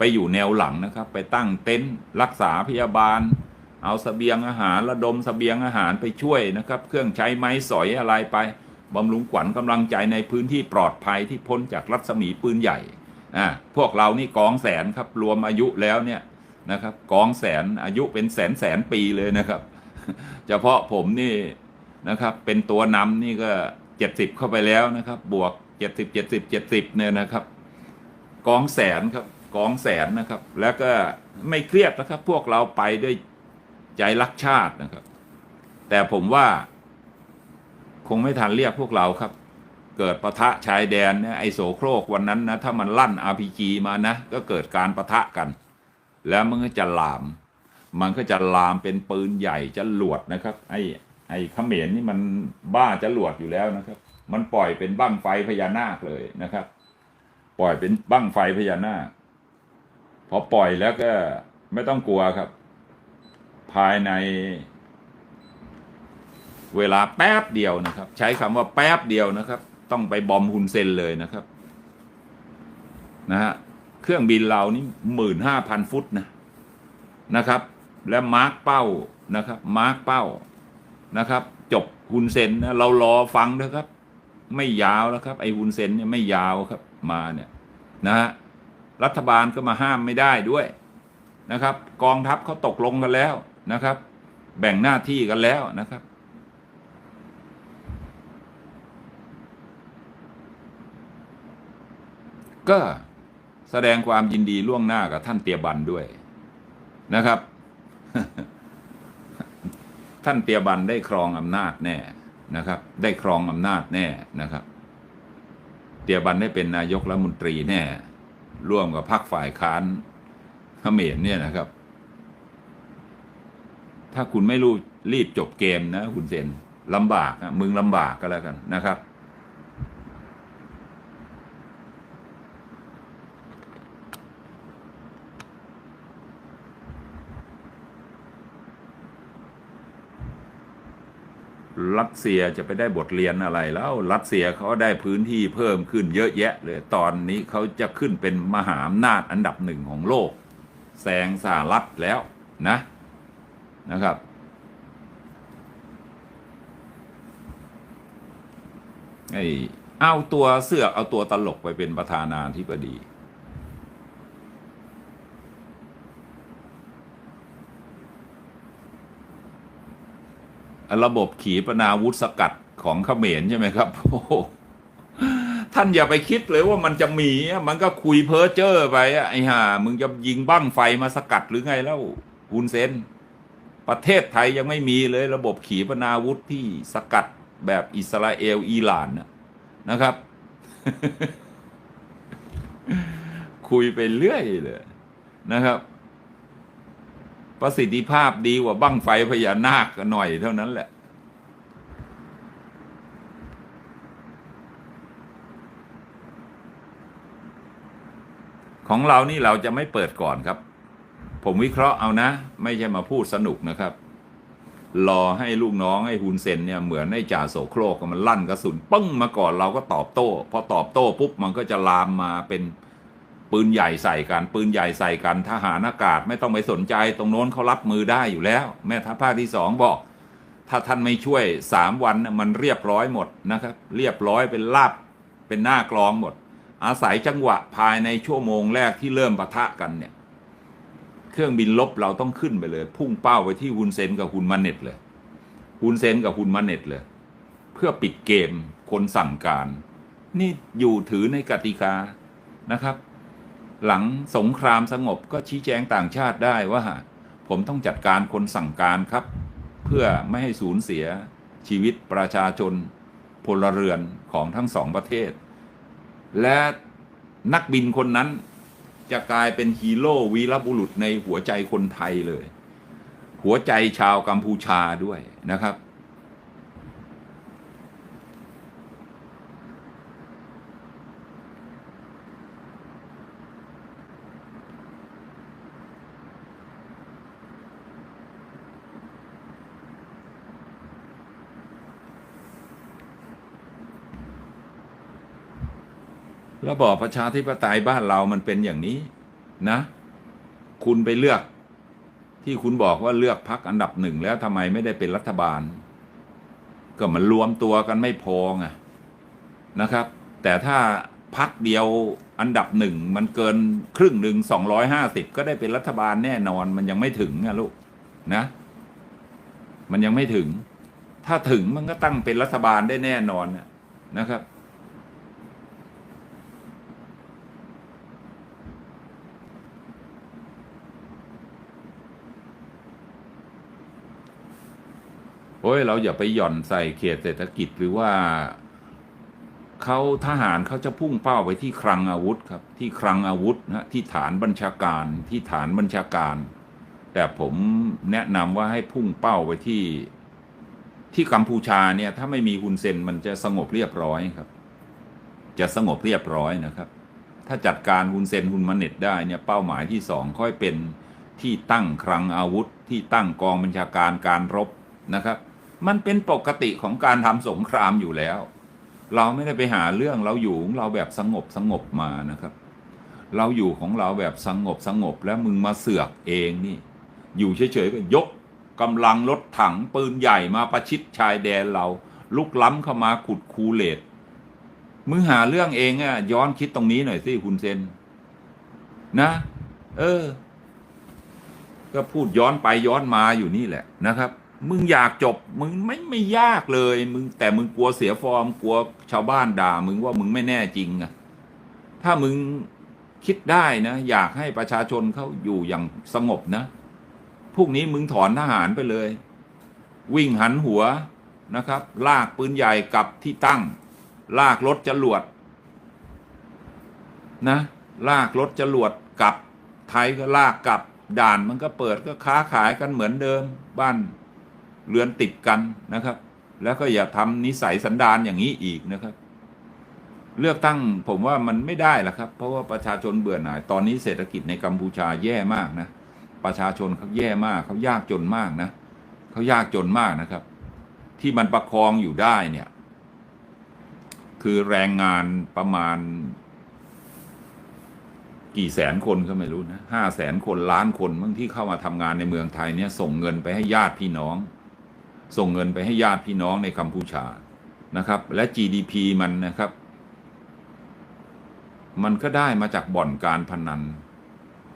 ไปอยู่แนวหลังนะครับ ไปตั้งเต็นท์รักษาพยาบาล เอาเสบียงอาหารระดมเสบียงอาหารไปช่วยนะครับ เครื่องใช้ไม้สอยอะไรไปบำรุงขวัญกำลังใจในพื้นที่ปลอดภัยที่พ้นจากรัศมีปืนใหญ่อ่าพวกเรานี่กองแสนครับรวมอายุแล้วเนี่ยนะครับกองแสนอายุเป็นแสนแสนปีเลยนะครับเฉพาะผมนี่นะครับเป็นตัวนำนี่ก็เจ็ดสิบเข้าไปแล้วนะครับ บวกเจ็ดสิบเจ็ดสิบเจ็ดสิบเนี่ยนะครับ กองแสนครับ กองแสนนะครับ แล้วก็ไม่เครียดนะครับ พวกเราไปด้วยใจรักชาตินะครับ แต่ผมว่าคงไม่ทันเรียกพวกเราครับ เกิดปะทะชายแดนเนี่ยไอโสโครกวันนั้นนะถ้ามันลั่น RPG มานะ ก็เกิดการปะทะกัน แล้วมันก็จะลาม มันก็จะลามเป็นปืนใหญ่จะหลวดนะครับ ไอไอเขมรนี่มันบ้าจะหลวดอยู่แล้วนะครับ มันปล่อยเป็นบั้งไฟพญานาคเลยนะครับ ปล่อยเป็นบั้งไฟพญานาค พอปล่อยแล้วก็ไม่ต้องกลัวครับ ภายใน เวลาแป๊บเดียวนะครับ ใช้คำว่าแป๊บเดียวนะครับ ต้องไปบอมฮุนเซนเลยนะครับ นะฮะเครื่องบินเรานี่หมื่นห้าพันฟุตนะนะครับ และมาร์กเป้านะครับ มาร์กเป้านะครับ จบฮุนเซนนะเรารอฟังนะครับ ไม่ยาวแล้วครับ ไอฮุนเซนเนี่ยไม่ยาวครับ มาเนี่ย นะฮะ รัฐบาลก็มาห้ามไม่ได้ด้วยนะครับ กองทัพเขาตกลงกันแล้วนะครับ แบ่งหน้าที่กันแล้วนะครับก็แสดงความยินดีล่วงหน้ากับท่านเตียบันด้วยนะครับ ท่านเตียบันได้ครองอำนาจแน่นะครับ ได้ครองอำนาจแน่นะครับ เตียบันได้เป็นนายกรัฐมนตรีแน่ ร่วมกับพรรคฝ่ายค้านเขมรเนี่ยนะครับ ถ้าคุณไม่รู้รีบจบเกมนะ คุณเซนลำบากนะมึงลำบากก็แล้วกันนะครับ รัสเซียจะไปได้บทเรียนอะไรแล้ว รัสเซียเขาได้พื้นที่เพิ่มขึ้นเยอะแยะเลย ตอนนี้เขาจะขึ้นเป็นมหาอำนาจอันดับหนึ่งของโลกแซงสหรัฐแล้วนะนะครับ ไอ้เอาตัวเสือกเอาตัวตลกไปเป็นประธานาธิบดี ระบบขีปนาวุธสกัดของเขมรใช่ไหมครับโอ้ท่านอย่าไปคิดเลยว่ามันจะมีมันก็คุยเพ้อเจ้อไปไอ้ห่ามึงจะยิงบ้างไฟมาสกัดหรือไงแล้วฮุนเซนประเทศไทยยังไม่มีเลยระบบขีปนาวุธที่สกัดแบบอิสราเอลอิหร่านนะครับ คุยไปเรื่อยเลยนะครับ ประสิทธิภาพดีกว่าบั้งไฟพญานาคหน่อยเท่านั้นแหละ ของเรานี่เราจะไม่เปิดก่อนครับ ผมวิเคราะห์เอานะ ไม่ใช่มาพูดสนุกนะครับ รอให้ลูกน้องให้ฮุนเซนเนี่ยเหมือนไอ้จ่าโสโครกมันลั่นกระสุนปึ้งมาก่อนเราก็ตอบโต้ พอตอบโต้ปุ๊บมันก็จะลามมาเป็น ปืนใหญ่ใส่กัน ปืนใหญ่ใส่กันทหารอากาศไม่ต้องไปสนใจ ตรงโน้นเขารับมือได้อยู่แล้ว แม่ทัพภาคที่สองบอก ถ้าท่านไม่ช่วยสามวันน่ะมันเรียบร้อยหมดนะครับ เรียบร้อยเป็นลาบเป็นหน้ากลองหมด อาศัยจังหวะภายในชั่วโมงแรกที่เริ่มปะทะกันเนี่ย เครื่องบินลบเราต้องขึ้นไปเลย พุ่งเป้าไปที่ฮุนเซนกับฮุนมาเน็ตเลยฮุนเซนกับฮุนมาเน็ตเลย เพื่อปิดเกมคนสั่งการ นี่อยู่ถือในกติกานะครับ หลังสงครามสงบก็ชี้แจงต่างชาติได้ว่า ผมต้องจัดการคนสั่งการครับ เพื่อไม่ให้สูญเสียชีวิตประชาชนพลเรือนของทั้งสองประเทศ และนักบินคนนั้นจะกลายเป็นฮีโร่วีรบุรุษในหัวใจคนไทยเลย หัวใจชาวกัมพูชาด้วยนะครับ ระบอบประชาธิปไตยบ้านเรามันเป็นอย่างนี้นะ คุณไปเลือกที่คุณบอกว่าเลือกพักอันดับหนึ่งแล้วทำไมไม่ได้เป็นรัฐบาล ก็มันรวมตัวกันไม่พอไงนะครับ แต่ถ้าพักเดียวอันดับหนึ่งมันเกินครึ่งหนึ่งสองร้อยห้าสิบก็ได้เป็นรัฐบาลแน่นอนมันยังไม่ถึงนะลูกนะ มันยังไม่ถึง ถ้าถึงมันก็ตั้งเป็นรัฐบาลได้แน่นอนนะนะครับ โอ้ยเราอย่าไปหย่อนใส่เขตเศรษฐกิจหรือว่าเขาทหารเขาจะพุ่งเป้าไปที่คลังอาวุธครับ ที่คลังอาวุธนะที่ฐานบัญชาการที่ฐานบัญชาการ แต่ผมแนะนำว่าให้พุ่งเป้าไปที่ที่กัมพูชาเนี่ยถ้าไม่มีฮุนเซนมันจะสงบเรียบร้อยครับ จะสงบเรียบร้อยนะครับ ถ้าจัดการฮุนเซนฮุนมาเน็ตได้เนี่ยเป้าหมายที่สองค่อยเป็นที่ตั้งคลังอาวุธ ที่ตั้งกองบัญชาการการรบนะครับ มันเป็นปกติของการทำสงครามอยู่แล้ว เราไม่ได้ไปหาเรื่องเราอยู่ของเราแบบสงบสงบมานะครับ เราอยู่ของเราแบบสงบสงบแล้วมึงมาเสือกเองนี่ อยู่เฉยๆก็ยกกำลังรถถังปืนใหญ่มาประชิดชายแดนเรา ลุกล้ำเข้ามาขุดคูเลตมึงหาเรื่องเองอะย้อนคิดตรงนี้หน่อยสิคุณเซนนะ เออ ก็พูดย้อนไปย้อนมาอยู่นี่แหละนะครับ มึงอยากจบมึงไม่ไม่ยากเลย มึงแต่มึงกลัวเสียฟอร์มกลัวชาวบ้านด่า มึงว่ามึงไม่แน่จริงอะถ้ามึงคิดได้นะ อยากให้ประชาชนเขาอยู่อย่างสงบนะพวกนี้มึงถอนทหารไปเลย วิ่งหันหัวนะครับ ลากปืนใหญ่กลับที่ตั้ง ลากรถจรวดนะ ลากรถจรวดกลับ ไทยก็ลากกลับด่านมันก็เปิดก็ค้าขายกันเหมือนเดิมบ้าน เรือนติดกันนะครับ แล้วก็อย่าทำนิสัยสันดานอย่างนี้อีกนะครับ เลือกตั้งผมว่ามันไม่ได้ละครับ เพราะว่าประชาชนเบื่อหน่าย ตอนนี้เศรษฐกิจในกัมพูชาแย่มากนะ ประชาชนเขาแย่มากเขายากจนมากนะเขายากจนมากนะครับ ที่มันประคองอยู่ได้เนี่ย คือแรงงานประมาณ กี่แสนคนก็ไม่รู้นะห้าแสนคนล้านคนบางที่เข้ามาทำงานในเมืองไทยเนี่ยส่งเงินไปให้ญาติพี่น้อง ส่งเงินไปให้ญาติพี่น้องในกัมพูชานะครับ และ GDP มันนะครับ มันก็ได้มาจากบ่อนการพนัน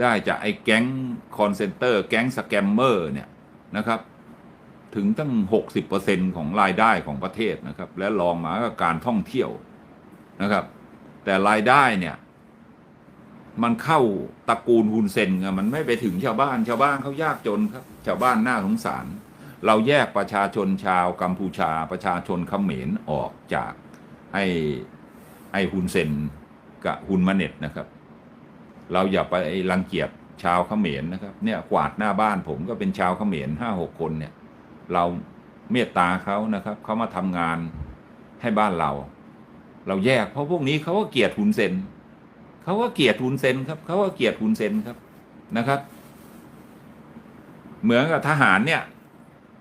ได้จากไอ้แก๊งคอนเซนเตอร์แก๊งสแกมเมอร์เนี่ยนะครับ ถึงตั้ง 60%ของรายได้ของประเทศนะครับ และรองมาก็การท่องเที่ยวนะครับ แต่รายได้เนี่ยมันเข้าตระกูลฮุนเซนไงมันไม่ไปถึงชาวบ้าน ชาวบ้านเขายากจนครับ ชาวบ้านน่าสงสาร เราแยกประชาชนชาวกัมพูชาประชาชนเขมรออกจากไอ้ไอ้ฮุนเซนกับฮุนมาเน็ตนะครับ เราอย่าไปรังเกียจชาวเขมรนะครับเนี่ยกวาดหน้าบ้านผมก็เป็นชาวเขมรห้าหกคนเนี่ย เราเมตตาเขานะครับเขามาทำงานให้บ้านเรา เราแยกเพราะพวกนี้เขาก็เกลียดฮุนเซนเขาก็เกลียดฮุนเซนครับเขาก็เกลียดฮุนเซนครับนะครับ เหมือนกับทหารเนี่ย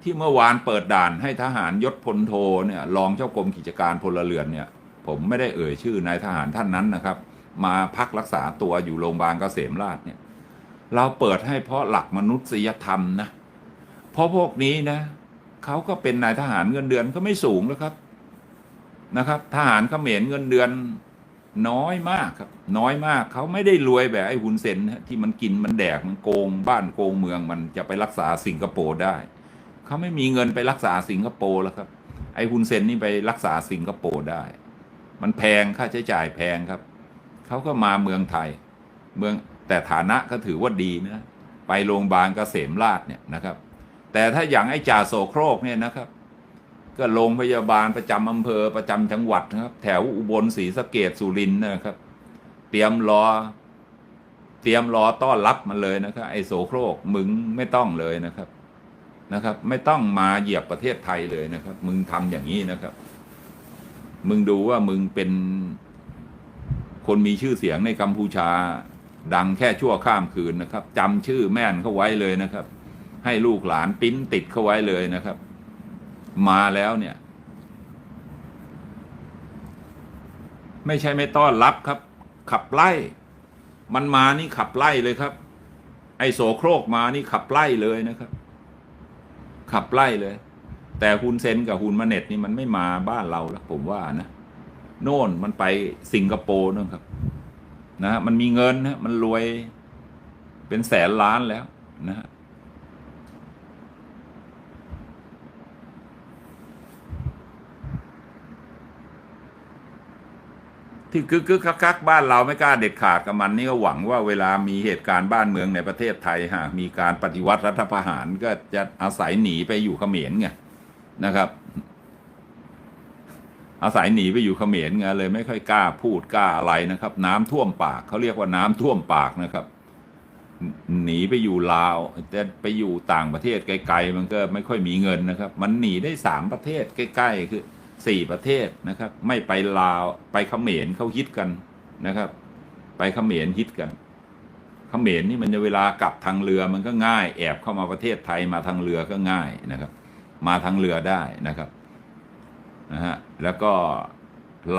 ที่เมื่อวานเปิดด่านให้ทหารยศพลโทเนี่ยรองเจ้ากรมกิจการพลเรือนเนี่ย ผมไม่ได้เอ่ยชื่อนายทหารท่านนั้นนะครับ มาพักรักษาตัวอยู่โรงพยาบาลเกษมราชเนี่ย เราเปิดให้เพราะหลักมนุษยธรรมนะเพราะพวกนี้นะเขาก็เป็นนายทหารเงินเดือนก็ไม่สูงแล้วครับนะครับ ทหารเขมรเงินเดือนน้อยมากครับ น้อยมากเขาไม่ได้รวยแบบไอ้ฮุนเซนที่มันกินมันแดกมันโกงบ้านโกงเมืองมันจะไปรักษาสิงคโปร์ได้ เขาไม่มีเงินไปรักษาสิงคโปร์แล้วครับ ไอ้ฮุนเซนนี่ไปรักษาสิงคโปร์ได้ มันแพงค่าใช้จ่ายแพงครับเขาก็มาเมืองไทย เมืองแต่ฐานะก็ถือว่าดีนะไปโรงพยาบาลเกษมราชเนี่ยนะครับ แต่ถ้าอย่างไอ้จ่าโสโครกเนี่ยนะครับ ก็โรงพยาบาลประจำอำเภอประจำจังหวัดนะครับ แถวอุบลศรีสะเกดสุรินทร์นะครับ เตรียมรอเตรียมรอต้อนรับมันเลยนะครับ ไอ้โสโครกมึงไม่ต้องเลยนะครับ นะครับ ไม่ต้องมาเหยียบประเทศไทยเลยนะครับ มึงทำอย่างนี้นะครับ มึงดูว่ามึงเป็นคนมีชื่อเสียงในกัมพูชา ดังแค่ชั่วข้ามคืนนะครับจำชื่อแม่นเขาไว้เลยนะครับ ให้ลูกหลานปิ้นติดเข้าไว้เลยนะครับ มาแล้วเนี่ย ไม่ใช่ไม่ต้อนรับครับ ขับไล่ มันมานี่ขับไล่เลยครับ ไอโสโครกมานี่ขับไล่เลยนะครับ ขับไล่เลย แต่ฮุนเซนกับฮุนมาเน็ตนี่มันไม่มาบ้านเราแล้วผมว่านะ โน่นมันไปสิงคโปร์นั่นครับนะฮะมันมีเงินนะมันรวยเป็นแสนล้านแล้วนะ ที่กึกกึกคักคักบ้านเราไม่กล้าเด็ดขาดกับมันนี่ก็หวังว่าเวลามีเหตุการณ์บ้านเมืองในประเทศไทยหากมีการปฏิวัติรัฐประหารก็จะอาศัยหนีไปอยู่เขมรไงนะครับ อาศัยหนีไปอยู่เขมรไงเลยไม่ค่อยกล้าพูดกล้าอะไรนะครับ น้ำท่วมปากเขาเรียกว่าน้ำท่วมปากนะครับ หนีไปอยู่ลาวแต่ไปอยู่ต่างประเทศไกลๆมันก็ไม่ค่อยมีเงินนะครับ มันหนีได้สามประเทศใกล้ๆคือ สี่ประเทศนะครับ ไม่ไปลาวไปเขมรเขาฮิตกันนะครับ ไปเขมรฮิตกันเขมรนี่มันจะเวลากลับทางเรือมันก็ง่าย แอบเข้ามาประเทศไทยมาทางเรือก็ง่ายนะครับ มาทางเรือได้นะครับนะฮะแล้วก็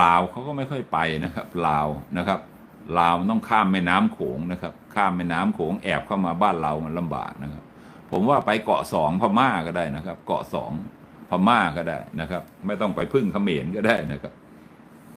ลาวเขาก็ไม่ค่อยไปนะครับลาวนะครับลาวต้องข้ามแม่น้ำโขงนะครับ ข้ามแม่น้ำโขงแอบเข้ามาบ้านเรามันลำบากนะครับ ผมว่าไปเกาะสองพม่าก็ได้นะครับ เกาะสอง ม่าก็ได้นะครับ ไม่ต้องไปพึ่งเขมรก็ได้นะครับ